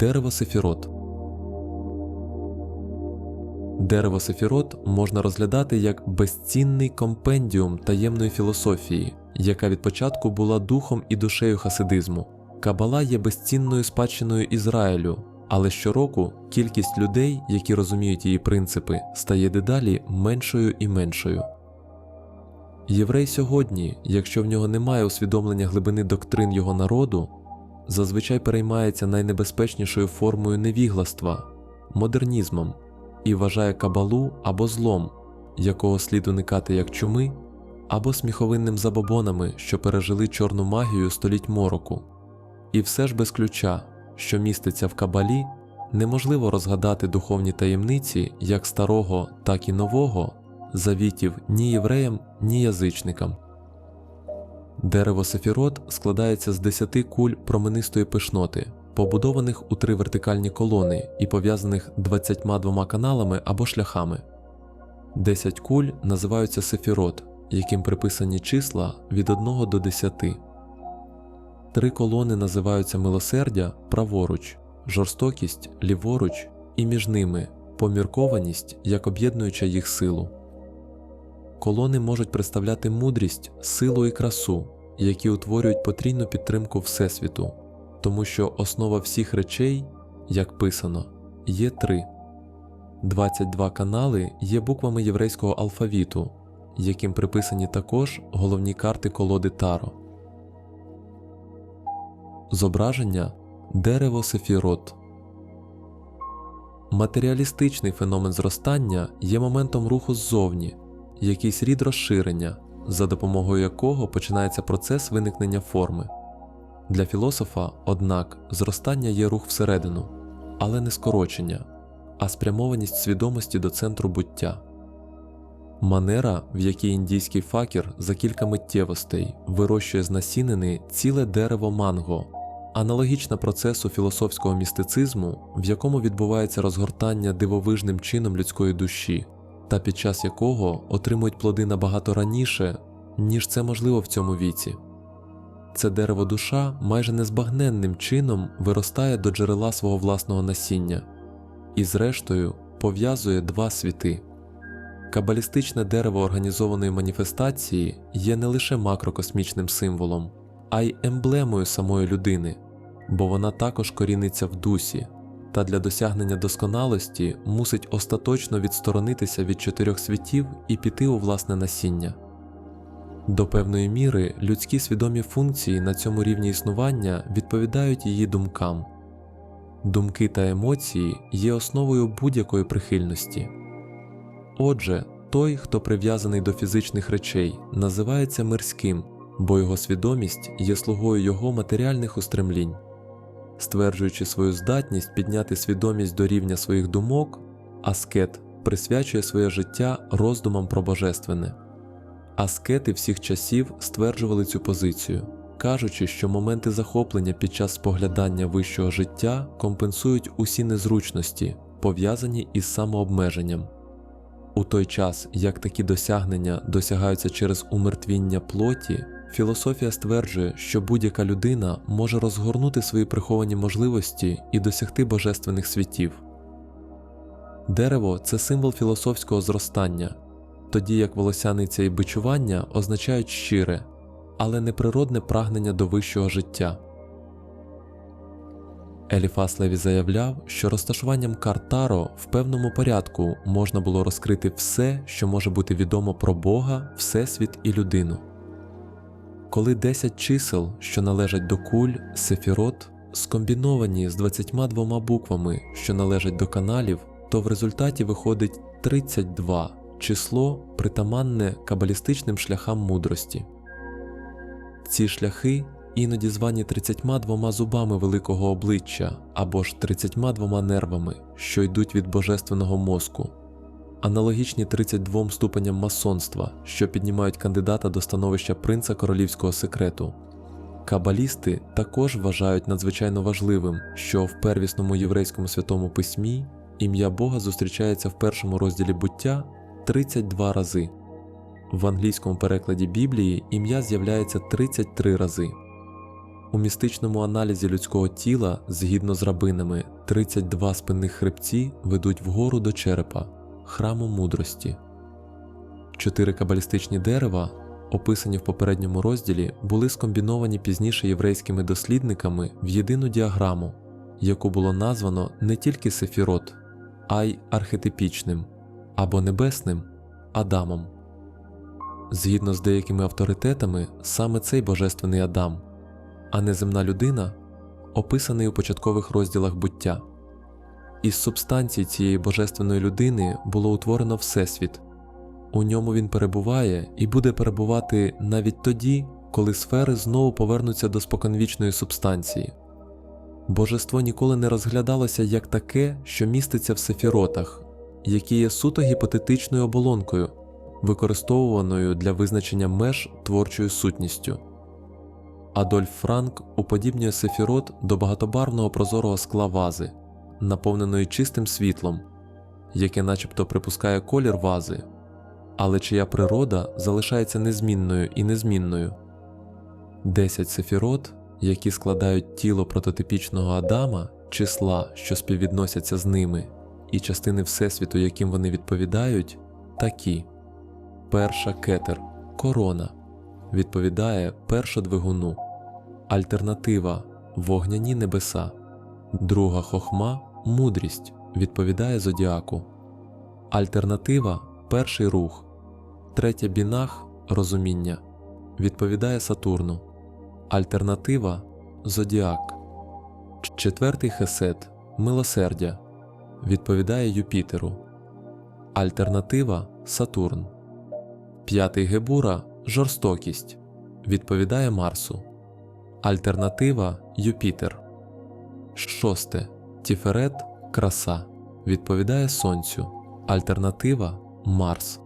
Дерево Сефірот Дерево Сефірот можна розглядати як безцінний компендіум таємної філософії, яка від початку була духом і душею хасидизму. Кабала є безцінною спадщиною Ізраїлю, але щороку кількість людей, які розуміють її принципи, стає дедалі меншою і меншою. Єврей сьогодні, якщо в нього немає усвідомлення глибини доктрин його народу, зазвичай переймається найнебезпечнішою формою невігластва модернізмом і вважає кабалу або злом, якого слід уникати як чуми, або сміховинним забобонами, що пережили чорну магію століть мороку. І все ж без ключа, що міститься в кабалі, неможливо розгадати духовні таємниці як старого, так і нового завітів ні євреям, ні язичникам. Дерево Сефірот складається з десяти куль променистої пишноти, побудованих у три вертикальні колони і пов'язаних 22 каналами або шляхами. Десять куль називаються Сефірот, яким приписані числа від 1 до 10. Три колони називаються милосердя праворуч, жорстокість ліворуч і між ними поміркованість як об'єднуюча їх силу. Колони можуть представляти мудрість, силу і красу, які утворюють потрійну підтримку Всесвіту, тому що основа всіх речей, як писано, є три. 22 канали є буквами єврейського алфавіту, яким приписані також головні карти колоди Таро. Зображення дерево Сефірот. Матеріалістичний феномен зростання є моментом руху ззовні, якийсь рід розширення, за допомогою якого починається процес виникнення форми. Для філософа, однак, зростання є рух всередину, але не скорочення, а спрямованість свідомості до центру буття. Манера, в якій індійський факір за кілька миттєвостей вирощує з насінини ціле дерево манго, аналогічна процесу філософського містицизму, в якому відбувається розгортання дивовижним чином людської душі, та під час якого отримують плоди набагато раніше, ніж це можливо в цьому віці. Це дерево душа майже незбагненним чином виростає до джерела свого власного насіння і, зрештою, пов'язує два світи. Кабалістичне дерево організованої маніфестації є не лише макрокосмічним символом, а й емблемою самої людини, бо вона також коріниться в дусі, та для досягнення досконалості мусить остаточно відсторонитися від чотирьох світів і піти у власне насіння. До певної міри людські свідомі функції на цьому рівні існування відповідають її думкам. Думки та емоції є основою будь-якої прихильності. Отже, той, хто прив'язаний до фізичних речей, називається мирським, бо його свідомість є слугою його матеріальних устремлінь. Стверджуючи свою здатність підняти свідомість до рівня своїх думок, аскет присвячує своє життя роздумам про божественне. Аскети всіх часів стверджували цю позицію, кажучи, що моменти захоплення під час споглядання вищого життя компенсують усі незручності, пов'язані із самообмеженням. У той час, як такі досягнення досягаються через умертвіння плоті, філософія стверджує, що будь-яка людина може розгорнути свої приховані можливості і досягти божественних світів. Дерево це символ філософського зростання, тоді як волосяниця і бичування означають щире, але неприродне прагнення до вищого життя. Еліфас Леві заявляв, що розташуванням карт Таро в певному порядку можна було розкрити все, що може бути відомо про Бога, Всесвіт і людину. Коли 10 чисел, що належать до куль, сефірот, скомбіновані з 22 буквами, що належать до каналів, то в результаті виходить 32 число, притаманне кабалістичним шляхам мудрості. Ці шляхи іноді звані 32 зубами великого обличчя або ж 32 нервами, що йдуть від божественного мозку, аналогічні 32 ступеням масонства, що піднімають кандидата до становища принца королівського секрету. Кабалісти також вважають надзвичайно важливим, що в первісному єврейському святому письмі ім'я Бога зустрічається в першому розділі буття 32 рази. В англійському перекладі Біблії ім'я з'являється 33 рази. У містичному аналізі людського тіла, згідно з рабинами, 32 спинних хребці ведуть вгору до черепа, храму мудрості. Чотири кабалістичні дерева, описані в попередньому розділі, були скомбіновані пізніше єврейськими дослідниками в єдину діаграму, яку було названо не тільки сефірот, а й архетипічним або небесним Адамом. Згідно з деякими авторитетами, саме цей божественний Адам, а неземна людина, описаний у початкових розділах буття. Із субстанції цієї божественної людини було утворено Всесвіт. У ньому він перебуває і буде перебувати навіть тоді, коли сфери знову повернуться до споконвічної субстанції. Божество ніколи не розглядалося як таке, що міститься в сефіротах, які є суто гіпотетичною оболонкою, використовуваною для визначення меж творчою сутністю. Адольф Франк уподібнює сефірот до багатобарвного прозорого скла вази, наповненої чистим світлом, яке начебто припускає колір вази, але чия природа залишається незмінною і незмінною. Десять сефірот, які складають тіло прототипічного Адама, числа, що співвідносяться з ними, і частини Всесвіту, яким вони відповідають, такі: перша кетер корона відповідає першодвигуну, альтернатива вогняні небеса, друга хохма мудрість відповідає зодіаку, альтернатива перший рух, третя бінах розуміння. Відповідає Сатурну, альтернатива зодіак, четвертий хесед милосердя. Відповідає Юпітеру, альтернатива Сатурн, п'ятий гебура жорстокість. Відповідає Марсу, альтернатива Юпітер, шосте Тіферет краса відповідає Сонцю, альтернатива Марс,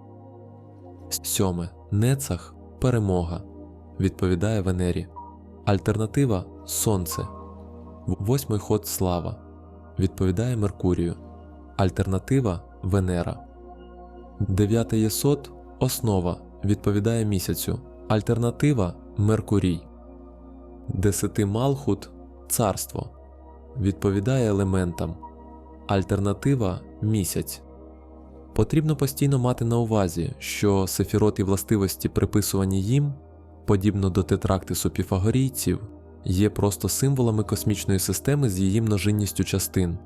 сьоме Нецах перемога відповідає Венері, альтернатива Сонце, восьмий ход слава відповідає Меркурію, альтернатива Венера, дев'ятий єсот основа відповідає місяцю, альтернатива Меркурій, десяти Малхут царство відповідає елементам, альтернатива місяць. Потрібно постійно мати на увазі, що сефірот і властивості, приписувані їм, подібно до тетрактису піфагорійців, є просто символами космічної системи з її множинністю частин.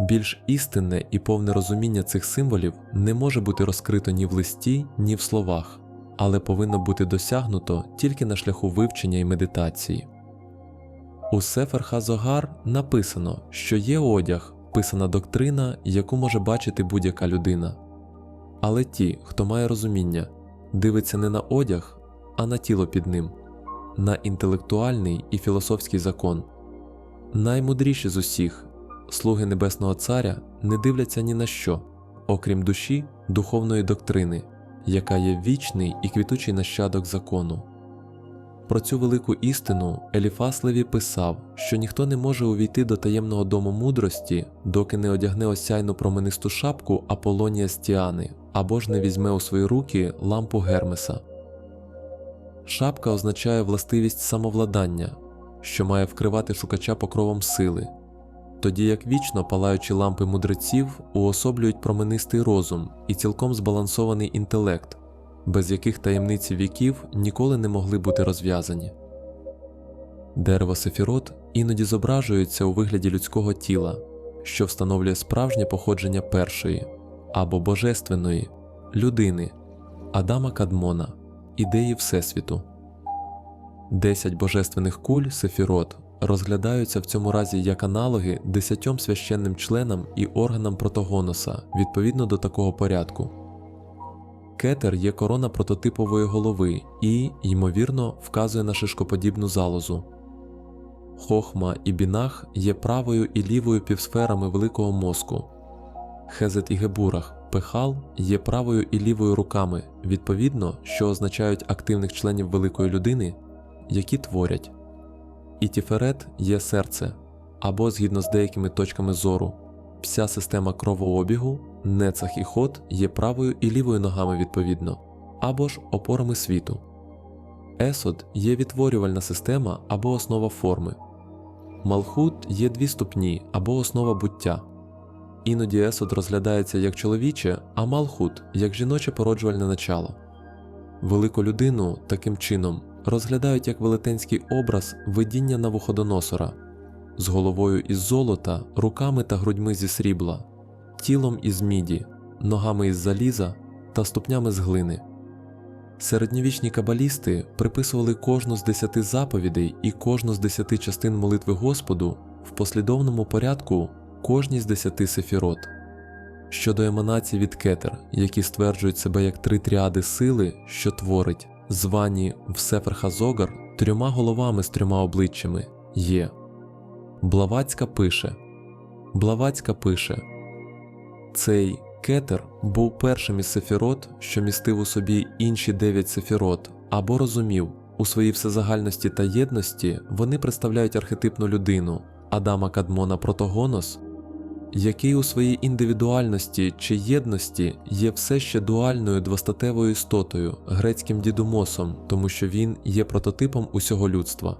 Більш істинне і повне розуміння цих символів не може бути розкрито ні в листі, ні в словах, але повинно бути досягнуто тільки на шляху вивчення і медитації. У Сефер Хазогар написано, що є одяг, писана доктрина, яку може бачити будь-яка людина. Але ті, хто має розуміння, дивиться не на одяг, а на тіло під ним, на інтелектуальний і філософський закон. Наймудріші з усіх, слуги Небесного Царя, не дивляться ні на що, окрім душі духовної доктрини, яка є вічний і квітучий нащадок закону. Про цю велику істину Еліфас Леві писав, що ніхто не може увійти до таємного дому мудрості, доки не одягне осяйну променисту шапку Аполонія Стіани або ж не візьме у свої руки лампу Гермеса. Шапка означає властивість самовладання, що має вкривати шукача покровом сили, тоді як вічно палаючі лампи мудреців уособлюють променистий розум і цілком збалансований інтелект, без яких таємниці віків ніколи не могли бути розв'язані. Дерево сефірот іноді зображується у вигляді людського тіла, що встановлює справжнє походження першої або божественної людини Адама Кадмона, ідеї Всесвіту. Десять божественних куль сефірот розглядаються в цьому разі як аналоги десятьом священним членам і органам протогоноса відповідно до такого порядку. Кетер є корона прототипової голови і, ймовірно, вказує на шишкоподібну залозу. Хохма і бінах є правою і лівою півсферами великого мозку. Хезет і гебурах пехал є правою і лівою руками, відповідно, що означають активних членів великої людини, які творять. І тіферет є серце або, згідно з деякими точками зору, вся система кровообігу, нецах і ход є правою і лівою ногами відповідно, або ж опорами світу. Есод є відтворювальна система або основа форми. Малхут є дві ступні або основа буття. Іноді есод розглядається як чоловіче, а малхут як жіноче породжувальне начало. Велику людину таким чином розглядають як велетенський образ видіння Навуходоносора з головою із золота, руками та грудьми зі срібла, тілом із міді, ногами із заліза та ступнями з глини. Середньовічні кабалісти приписували кожну з десяти заповідей і кожну з десяти частин молитви Господу в послідовному порядку кожній з десяти сефірот. Щодо еманацій від кетер, які стверджують себе як три тріади сили, що творить, звані в Сефер Хазогар трьома головами з трьома обличчями, є. Блавацька пише Блавацька пише Цей кетер був першим із сефірот, що містив у собі інші дев'ять сефірот, або розумів, у своїй всезагальності та єдності вони представляють архетипну людину Адама Кадмона Протогонос, який у своїй індивідуальності чи єдності є все ще дуальною двостатевою істотою, грецьким дідумосом, тому що він є прототипом усього людства.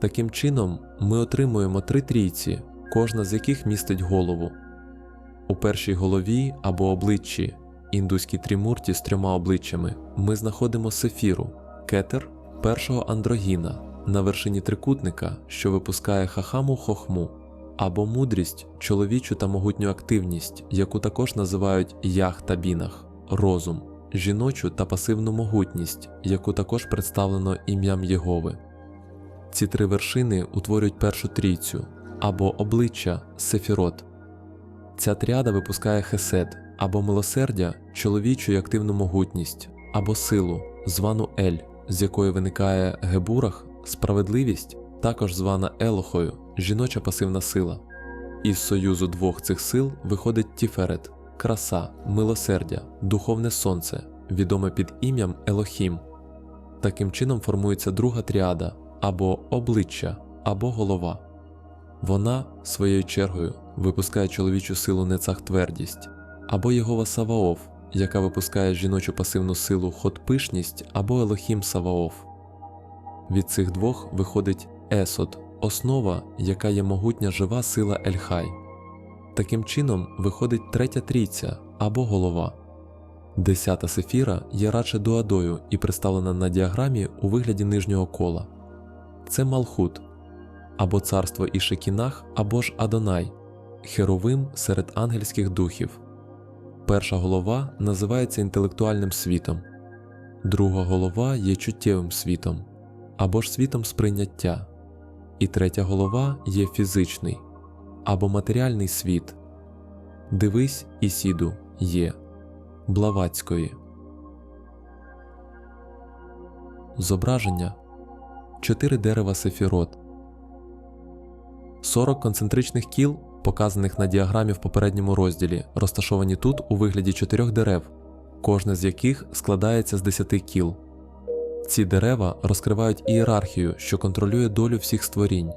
Таким чином, ми отримуємо три трійці, кожна з яких містить голову. У першій голові або обличчі, індуській трімурті з трьома обличчями, ми знаходимо сефіру, кетер першого андрогіна на вершині трикутника, що випускає хахаму хохму, або мудрість, чоловічу та могутню активність, яку також називають ях та бінах, розум, жіночу та пасивну могутність, яку також представлено ім'ям Єгови. Ці три вершини утворюють першу трійцю або обличчя сефірот. Ця тріада випускає хесед або милосердя, чоловічу і активну могутність, або силу, звану Ель, з якої виникає гебурах, справедливість, також звана Елохою, жіноча пасивна сила. Із союзу двох цих сил виходить Тіферет, краса, милосердя, духовне сонце, відоме під ім'ям Елохім. Таким чином формується друга тріада або обличчя, або голова. Вона, своєю чергою, випускає чоловічу силу нецах твердість, або Єгова Саваоф, яка випускає жіночу пасивну силу хотпишність або Елохім Саваоф. Від цих двох виходить Есод, основа, яка є могутня жива сила Ельхай. Таким чином виходить третя трійця або голова. Десята сефіра є радше дуадою і представлена на діаграмі у вигляді нижнього кола. Це Малхут або царство Ішекінах, або ж Адонай, херовим серед ангельських духів. Перша голова називається інтелектуальним світом, друга голова є чуттєвим світом або ж світом сприйняття, і третя голова є фізичний або матеріальний світ. Дивись, Ісіду є Блаватської. Зображення чотири дерева сефірот, 40 концентричних кіл, показаних на діаграмі в попередньому розділі, розташовані тут у вигляді чотирьох дерев, кожне з яких складається з 10 кіл. Ці дерева розкривають ієрархію, що контролює долю всіх створінь.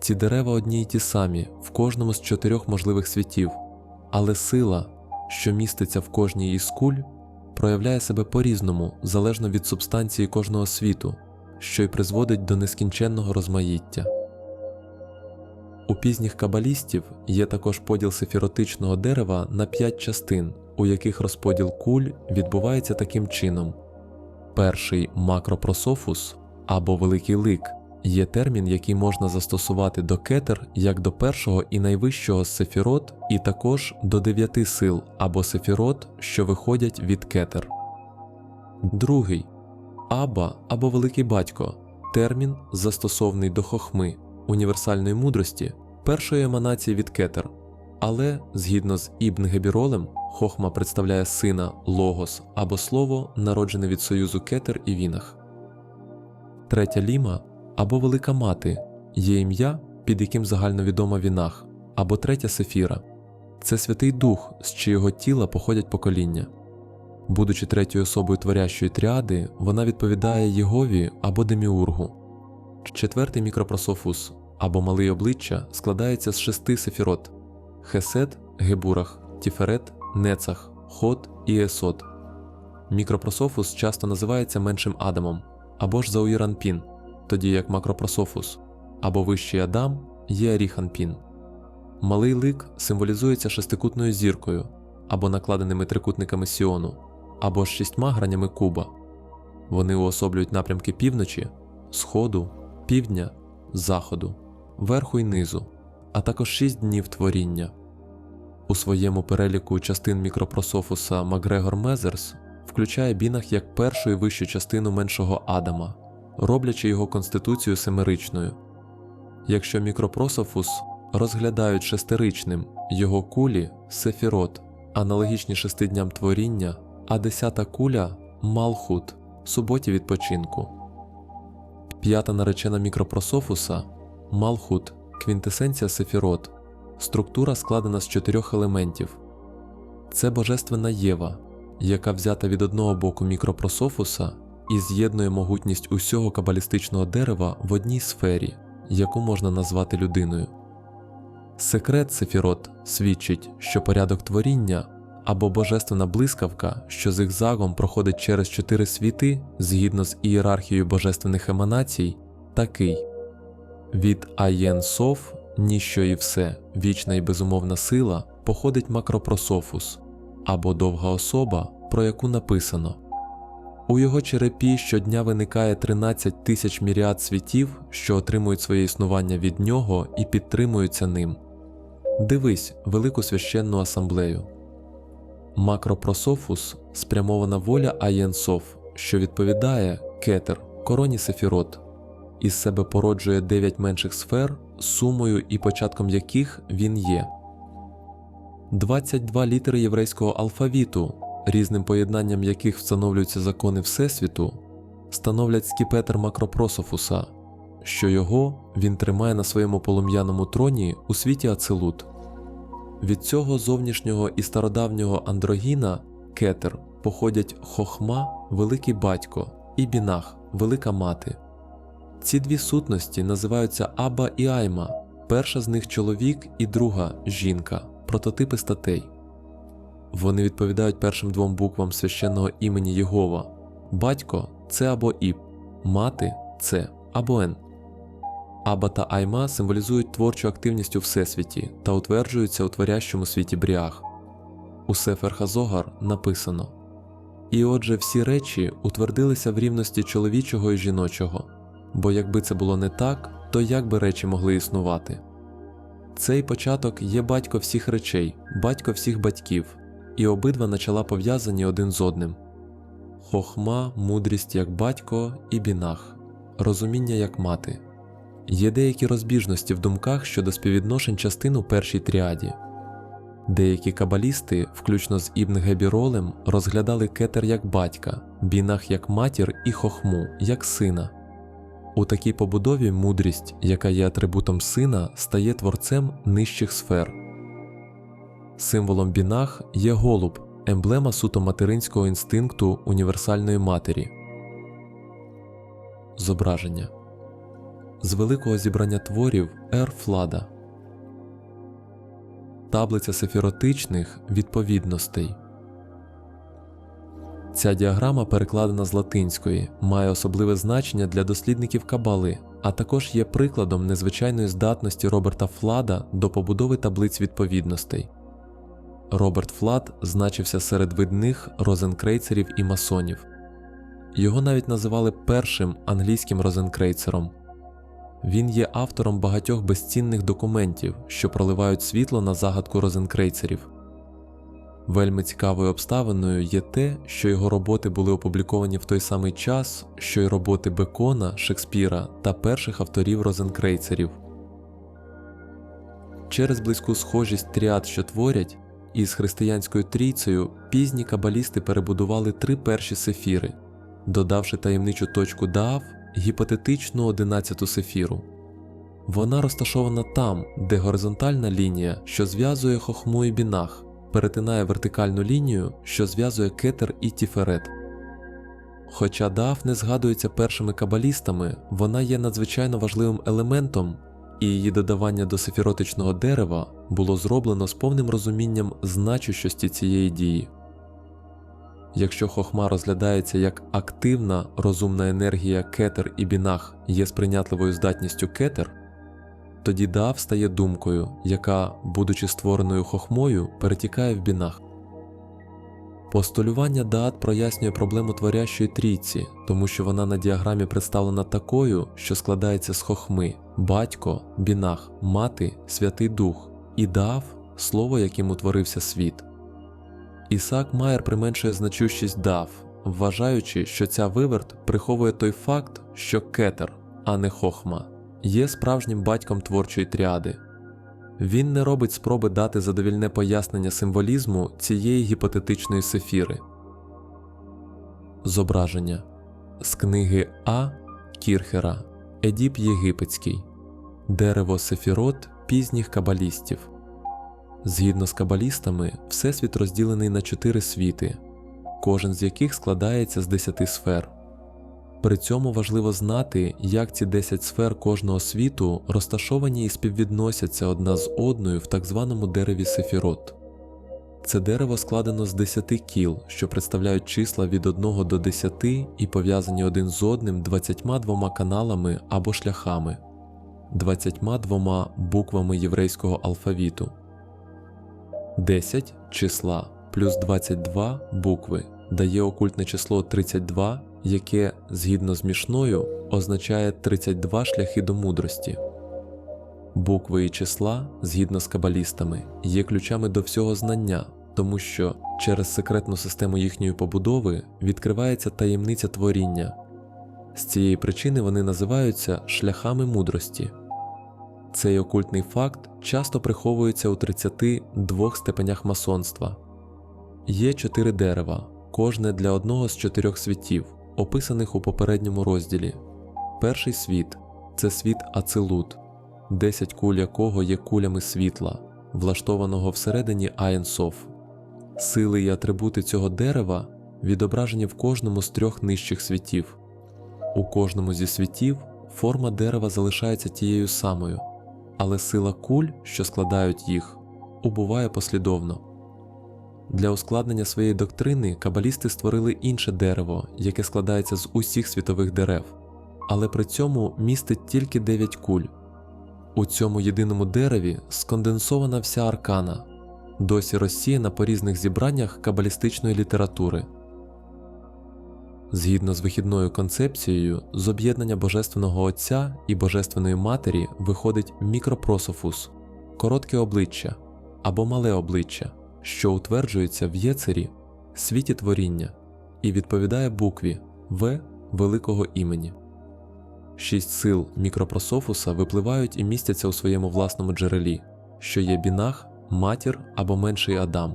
Ці дерева одні й ті самі в кожному з чотирьох можливих світів, але сила, що міститься в кожній із куль, проявляє себе по-різному залежно від субстанції кожного світу, що й призводить до нескінченного розмаїття. У пізніх кабалістів є також поділ сефіротичного дерева на п'ять частин, у яких розподіл куль відбувається таким чином. Перший макропрософус або великий лик є термін, який можна застосувати до кетер як до першого і найвищого сефірот, і також до дев'яти сил або сефірот, що виходять від кетер. Другий Аба або великий батько термін, застосований до хохми, універсальної мудрості, першої еманації від кетер. Але згідно з Ібн Гебіролем, хохма представляє сина логос або слово, народжене від союзу кетер і вінах. Третя ліма або велика мати є ім'я, під яким загальновідома вінах, або третя сефіра це Святий Дух, з чиєго тіла походять покоління. Будучи третьою особою творящої тріади, вона відповідає Єгові або Деміургу. Четвертий мікропрософус або малий обличчя складається з шести сефірот Хесед, Гебурах, Тіферет, Нецах, Ход і Есот. Мікропрософус часто називається меншим Адамом, або ж Зауїранпін, тоді як Макропрософус або Вищий Адам є Аріханпін. Малий лик символізується шестикутною зіркою або накладеними трикутниками Сіону, або ж шістьма гранями куба. Вони уособлюють напрямки півночі, сходу, півдня, заходу, верху й низу, а також шість днів творіння. У своєму переліку частин мікропрософуса Макгрегор Мезерс включає бінах як першу і вищу частину меншого Адама, роблячи його конституцію семеричною. Якщо мікропрософус розглядають шестеричним, його кулі сефірот, аналогічні шести дням творіння, а десята куля малхут, суботі відпочинку. П'ята наречена мікропрософуса малхут, квінтесенція сефірот, структура складена з чотирьох елементів. Це божественна Єва, яка взята від одного боку мікропрософуса і з'єднує могутність усього кабалістичного дерева в одній сфері, яку можна назвати людиною. Секрет Сефірот свідчить, що порядок творіння або божественна блискавка, що зигзагом проходить через чотири світи згідно з ієрархією божественних еманацій, такий від Аєн Соф, ніщо і все, вічна і безумовна сила, походить макропрософус або довга особа, про яку написано. У його черепі щодня виникає 13 тисяч міріад світів, що отримують своє існування від нього і підтримуються ним. Дивись велику священну асамблею. Макропрософус спрямована воля Аєнсоф, що відповідає кетер, короні Сефірот, із себе породжує 9 менших сфер, сумою і початком яких він є. 22 літери єврейського алфавіту, різним поєднанням яких встановлюються закони Всесвіту, становлять скіпетр Макропрософуса, що його він тримає на своєму полум'яному троні у світі Ацелут. Від цього зовнішнього і стародавнього андрогіна кетер походять хохма, великий батько, і бінах, велика мати. Ці дві сутності називаються Аба і Айма, перша з них чоловік і друга жінка, прототипи статей. Вони відповідають першим двом буквам священного імені Єгова. Батько це або Іб, мати це або Ен. Аба та Айма символізують творчу активність у Всесвіті та утверджуються у творящому світі Бріах. У Сефер Хазогар написано І отже, всі речі утвердилися в рівності чоловічого і жіночого, бо якби це було не так, то як би речі могли існувати? Цей початок є батько всіх речей, батько всіх батьків, і обидва начала пов'язані один з одним. Хохма, мудрість як батько і бінах, розуміння як мати. Є деякі розбіжності в думках щодо співвідношень частин у першій тріаді. Деякі кабалісти, включно з Ібн Гебіролем, розглядали кетер як батька, бінах як матір і хохму як сина. У такій побудові мудрість, яка є атрибутом сина, стає творцем нижчих сфер. Символом бінах є голуб, емблема суто материнського інстинкту універсальної матері. Зображення з великого зібрання творів Ер Флада. Таблиця сефіротичних відповідностей. Ця діаграма перекладена з латинської, має особливе значення для дослідників кабали, а також є прикладом незвичайної здатності Роберта Флада до побудови таблиць відповідностей. Роберт Флад значився серед видних розенкрейцерів і масонів. Його навіть називали першим англійським розенкрейцером. Він є автором багатьох безцінних документів, що проливають світло на загадку розенкрейцерів. Вельми цікавою обставиною є те, що його роботи були опубліковані в той самий час, що й роботи Бекона, Шекспіра та перших авторів розенкрейцерів. Через близьку схожість тріад, що творять, із християнською трійцею пізні кабалісти перебудували три перші сефіри, додавши таємничу точку Даав гіпотетичну одинадцяту сефіру. Вона розташована там, де горизонтальна лінія, що зв'язує хохму і бінах, перетинає вертикальну лінію, що зв'язує кетер і тіферет. Хоча Даав не згадується першими кабалістами, вона є надзвичайно важливим елементом, і її додавання до сефіротичного дерева було зроблено з повним розумінням значущості цієї дії. Якщо хохма розглядається як активна розумна енергія кетер і бінах є сприйнятливою здатністю кетер, тоді даав стає думкою, яка, будучи створеною хохмою, перетікає в бінах. Постулювання Даат прояснює проблему творящої трійці, тому що вона на діаграмі представлена такою, що складається з хохми, батько, бінах, мати, Святий Дух і Даав слово, яким утворився світ. Ісаак Майер применшує значущість Дав, вважаючи, що ця виверт приховує той факт, що кетер, а не хохма, є справжнім батьком творчої тріади. Він не робить спроби дати задовільне пояснення символізму цієї гіпотетичної сефіри. Зображення з книги А. Кірхера Едіп Єгипетський Дерево Сефірот пізніх кабалістів. Згідно з кабалістами, Всесвіт розділений на чотири світи, кожен з яких складається з десяти сфер. При цьому важливо знати, як ці 10 сфер кожного світу розташовані і співвідносяться одна з одною в так званому дереві Сефірот. Це дерево складено з 10 кіл, що представляють числа від 1 до 10 і пов'язані один з одним 22 каналами або шляхами, 22 буквами єврейського алфавіту. 10 числа плюс 22 букви дає окультне число 32, яке, згідно з мішною, означає 32 шляхи до мудрості. Букви і числа, згідно з кабалістами, є ключами до всього знання, тому що через секретну систему їхньої побудови відкривається таємниця творіння. З цієї причини вони називаються шляхами мудрості. Цей окультний факт часто приховується у 32 степенях масонства. Є чотири дерева, кожне для одного з чотирьох світів, описаних у попередньому розділі. Перший світ це світ Ацилут, 10 куль якого є кулями світла, влаштованого всередині Аєнсоф. Сили і атрибути цього дерева відображені в кожному з трьох нижчих світів. У кожному зі світів форма дерева залишається тією самою, але сила куль, що складають їх, убуває послідовно. Для ускладнення своєї доктрини кабалісти створили інше дерево, яке складається з усіх світових дерев, але при цьому містить тільки 9 куль. У цьому єдиному дереві сконденсована вся аркана, досі розсіяна по різних зібраннях кабалістичної літератури. Згідно з вихідною концепцією, з об'єднання Божественного Отця і Божественної Матері виходить мікропрософус, коротке обличчя або мале обличчя, що утверджується в єцері світі творіння і відповідає букві В великого імені. Шість сил мікропрософуса випливають і містяться у своєму власному джерелі, що є бінах, матір або менший Адам.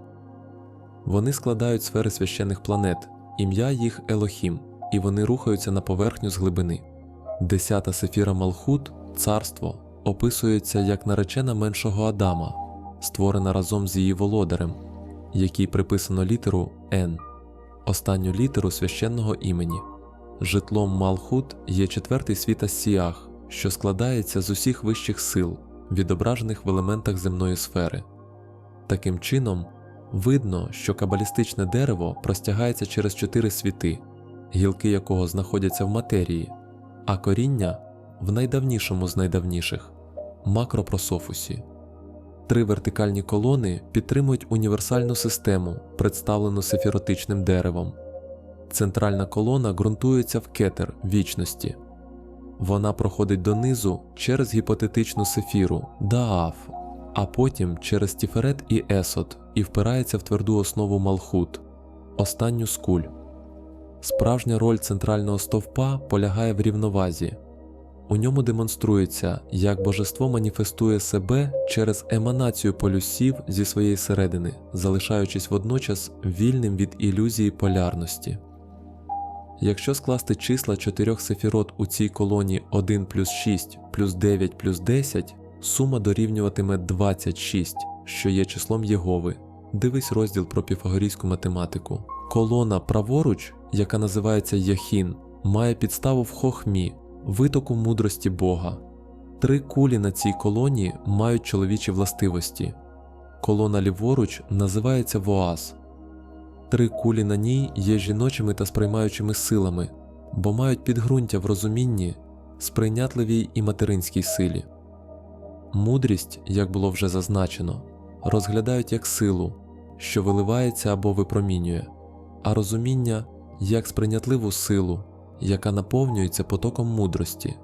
Вони складають сфери священних планет, ім'я їх Елохім, і вони рухаються на поверхню з глибини. Десята сефіра Малхут, царство, описується як наречена меншого Адама, створена разом з її володарем, якій приписано літеру Н, останню літеру священного імені. Житлом Малхут є четвертий світ Ассіах, що складається з усіх вищих сил, відображених в елементах земної сфери. Таким чином, видно, що кабалістичне дерево простягається через чотири світи, гілки якого знаходяться в матерії, а коріння в найдавнішому з найдавніших макропрософусі. Три вертикальні колони підтримують універсальну систему, представлену сефіротичним деревом. Центральна колона ґрунтується в кетер вічності. Вона проходить донизу через гіпотетичну сефіру Дааф, а потім через Тіферет і Есот і впирається в тверду основу Малхут, останню скуль. Справжня роль центрального стовпа полягає в рівновазі. У ньому демонструється, як божество маніфестує себе через еманацію полюсів зі своєї середини, залишаючись водночас вільним від ілюзії полярності. Якщо скласти числа чотирьох сефірот у цій колоні 1 плюс 6 плюс 9 плюс 10, сума дорівнюватиме 26, що є числом Єгови. Дивись розділ про піфагорійську математику. Колона праворуч, яка називається Яхін, має підставу в хохмі, витоку мудрості Бога. Три кулі на цій колоні мають чоловічі властивості. Колона ліворуч називається Воаз. три кулі на ній є жіночими та сприймаючими силами, бо мають підґрунтя в розумінні, сприйнятливій і материнській силі. Мудрість, як було вже зазначено, розглядають як силу, що виливається або випромінює, а розуміння як сприйнятливу силу, яка наповнюється потоком мудрості.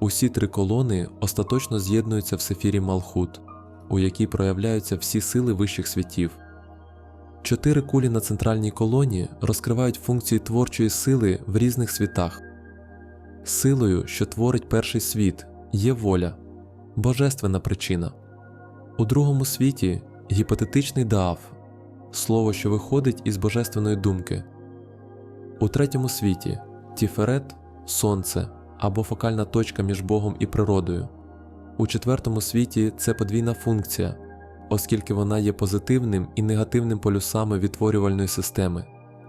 Усі три колони остаточно з'єднуються в сефірі Малхут, у якій проявляються всі сили вищих світів. Чотири кулі на центральній колоні розкривають функції творчої сили в різних світах. Силою, що творить перший світ, є воля, божественна причина. У другому світі гіпотетичний даав, слово, що виходить із божественної думки. У третьому світі тіферет сонце або фокальна точка між Богом і природою. У четвертому світі це подвійна функція, оскільки вона є позитивним і негативним полюсами відтворювальної системи,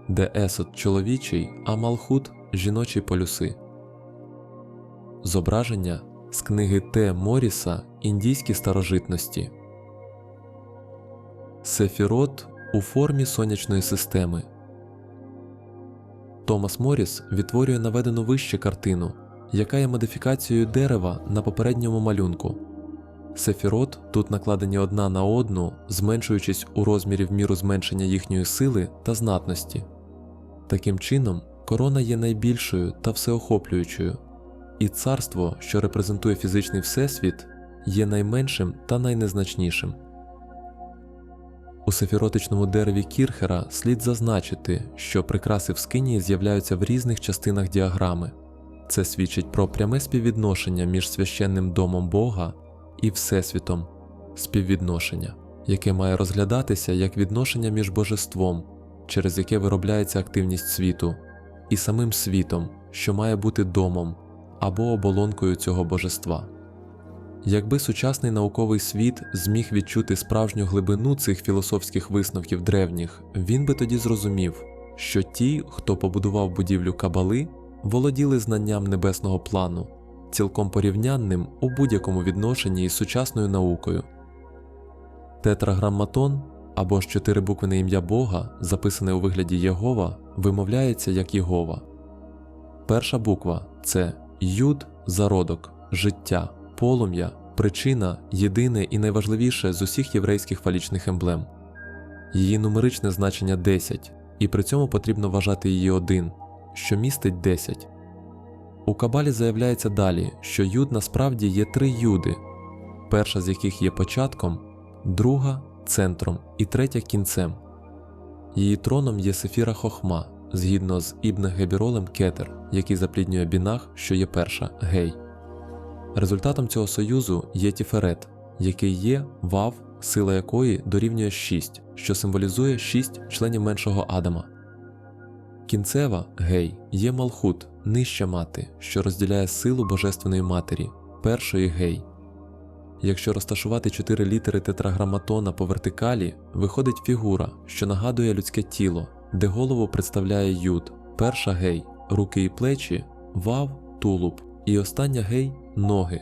де есот чоловічий, а малхут жіночі полюси. Зображення з книги Т. Моріса Індійські старожитності. Сефірот у формі сонячної системи. Томас Моріс відтворює наведену вище картину, яка є модифікацією дерева на попередньому малюнку. Сефірот тут накладені одна на одну, зменшуючись у розмірі в міру зменшення їхньої сили та знатності. Таким чином, корона є найбільшою та всеохоплюючою, і царство, що репрезентує фізичний всесвіт, є найменшим та найнезначнішим. У сефіротичному дереві Кірхера слід зазначити, що прикраси в скинії з'являються в різних частинах діаграми. Це свідчить про пряме співвідношення між священним домом Бога і Всесвітом, співвідношення, яке має розглядатися як відношення між божеством, через яке виробляється активність світу, і самим світом, що має бути домом або оболонкою цього божества. Якби сучасний науковий світ зміг відчути справжню глибину цих філософських висновків древніх, він би тоді зрозумів, що ті, хто побудував будівлю Кабали, володіли знанням небесного плану, цілком порівнянним у будь-якому відношенні із сучасною наукою. Тетраграмматон або ж чотирибуквене ім'я Бога, записане у вигляді Єгова, вимовляється як Єгова. Перша буква це Юд зародок, життя, полум'я, причина, єдине і найважливіше з усіх єврейських фалічних емблем. Її нумеричне значення 10, і при цьому потрібно вважати її один, що містить 10. У Кабалі заявляється далі, що юд насправді є три юди, перша з яких є початком, друга центром і третя кінцем. Її троном є Сефіра Хохма, згідно з Ібн Гебіролем Кетер, який запліднює бінах, що є перша гей. Результатом цього союзу є Тіферет, який є вав, сила якої дорівнює 6, що символізує 6 членів меншого Адама. Кінцева гей є Малхут, нижча мати, що розділяє силу Божественної Матері, першої гей. Якщо розташувати чотири літери тетраграматона по вертикалі, виходить фігура, що нагадує людське тіло, де голову представляє юд, перша гей, руки і плечі, вав, тулуб, і остання гей ноги.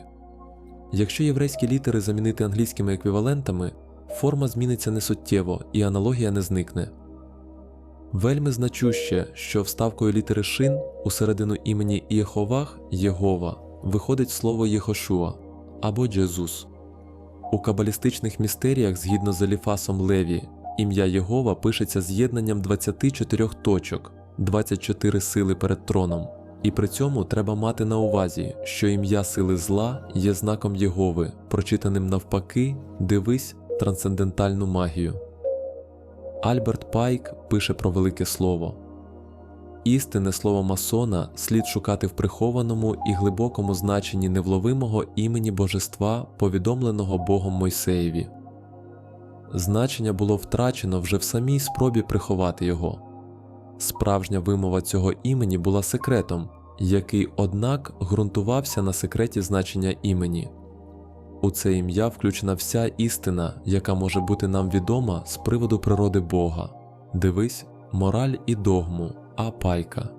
Якщо єврейські літери замінити англійськими еквівалентами, форма зміниться несуттєво і аналогія не зникне. Вельми значуще, що вставкою літери шин у середину імені Єховах Єгова виходить слово Єхошуа або Джезус. У кабалістичних містеріях, згідно з Еліфасом Леві, ім'я Єгова пишеться з'єднанням 24 точок, 24 сили перед троном. І при цьому треба мати на увазі, що ім'я сили зла є знаком Єгови, прочитаним навпаки, дивись трансцендентальну магію. Альберт Пайк пише про велике слово. Істинне слово масона слід шукати в прихованому і глибокому значенні невловимого імені божества, повідомленого Богом Мойсеєві. Значення було втрачено вже в самій спробі приховати його. Справжня вимова цього імені була секретом, який, однак, ґрунтувався на секреті значення імені. У це ім'я включена вся істина, яка може бути нам відома з приводу природи Бога. Дивись, мораль і догму, а пайка.